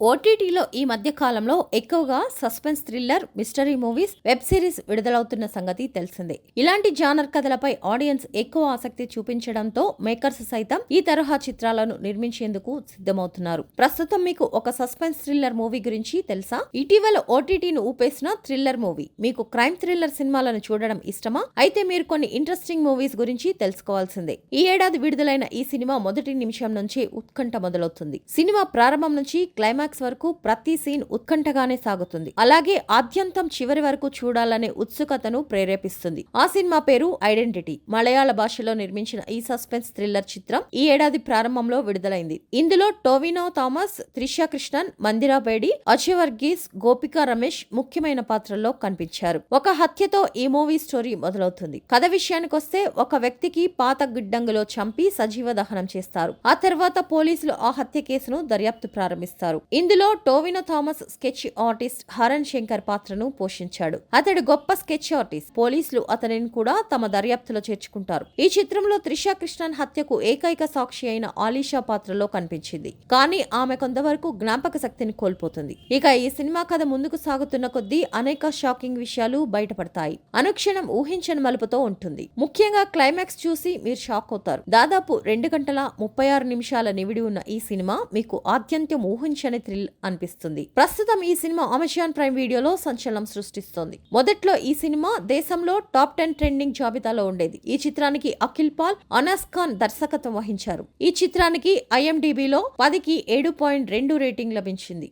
ఓటీటీలో ఈ మధ్య కాలంలో ఎక్కువగా suspense thriller mystery movies web series విడుదలవుతున్న సంగతి తెలిసిందే. ఇలాంటి జానర్ కథలపై ఆడియన్స్ ఎక్కువ ఆసక్తి చూపించడంతో మేకర్స్ సైతం ఈ తరహా చిత్రాలను నిర్మించేందుకు సిద్ధమవుతున్నారు. ప్రస్తుతం మీకు ఒక సస్పెన్స్ థ్రిల్లర్ మూవీ గురించి తెలుసా? ఇటీవల ఓటీటీని ఊపేసిన థ్రిల్లర్ మూవీ. మీకు క్రైమ్ థ్రిల్లర్ సినిమాలను చూడడం ఇష్టమా? అయితే మీరు కొన్ని ఇంట్రెస్టింగ్ మూవీస్ గురించి తెలుసుకోవాల్సిందే. ఈ ఏడాది విడుదలైన ఈ సినిమా మొదటి నిమిషం నుంచే ఉత్కంఠ మొదలవుతుంది. సినిమా ప్రారంభం నుంచి క్లైమాక్స్ వరకు ప్రతి సీన్ ఉత్కంఠగానే సాగుతుంది. అలాగే ఆద్యంతం చివరి వరకు చూడాలనే ఉత్సుకతను ప్రేరేపిస్తుంది. ఆ సినిమా పేరు ఐడెంటిటీ. మలయాళ భాషలో నిర్మించిన ఈ సస్పెన్స్ థ్రిల్లర్ చిత్రం ఈ ఏడాది ప్రారంభంలో విడుదలైంది. ఇందులో టోవినో థామస్ త్రిషా కృష్ణన్ మందిరా బేడి అజయ్ వర్గీస్ గోపికా రమేష్ ముఖ్యమైన పాత్రల్లో కనిపించారు. ఒక హత్యతో ఈ మూవీ స్టోరీ మొదలవుతుంది. కథ విషయానికొస్తే ఒక వ్యక్తికి పాత గిడ్డంగులో చంపి సజీవ దహనం చేస్తారు. ఆ తర్వాత పోలీసులు ఆ హత్య కేసును దర్యాప్తు ప్రారంభిస్తారు. ఇందులో Tovino Thomas sketch artist Haran Shankar పాత్రను పోషించాడు. అతడు గొప్ప స్కెచ్ ఆర్టిస్ట్. పోలీసులు అతనిని కూడా తమ దర్యాప్తులో చేర్చుకుంటారు. ఈ చిత్రంలో త్రిషా కృష్ణన్ హత్యకు ఏకైక సాక్షి అయిన ఆలీషా పాత్రలో కనిపించింది. కానీ ఆమె కొంతవరకు జ్ఞాపక శక్తిని కోల్పోతుంది. ఇక ఈ సినిమా కథ ముందుకు సాగుతున్న కొద్దీ అనేక షాకింగ్ విషయాలు బయటపడతాయి. అనుక్షణం ఊహించని మలుపుతో ఉంటుంది. ముఖ్యంగా క్లైమాక్స్ చూసి మీరు షాక్ అవుతారు. దాదాపు రెండు గంటల ముప్పై ఆరు నిమిషాల నివిడి ఉన్న ఈ సినిమా మీకు ఆద్యంతం ఊహించని థ్రిల్ అనిపిస్తుంది. ప్రస్తుతం ఈ సినిమా అమెజాన్ ప్రైమ్ వీడియోలో సంచలనం సృష్టిస్తోంది. మొదట్లో ఈ సినిమా దేశంలో టాప్ టెన్ ట్రెండింగ్ జాబితాలో ఉండేది. ఈ చిత్రానికి అఖిల్ పాల్ అనాస్ ఖాన్ దర్శకత్వం వహించారు. ఈ చిత్రానికి ఐఎండిబిలో పదికి ఏడు పాయింట్ రెండు రేటింగ్ లభించింది.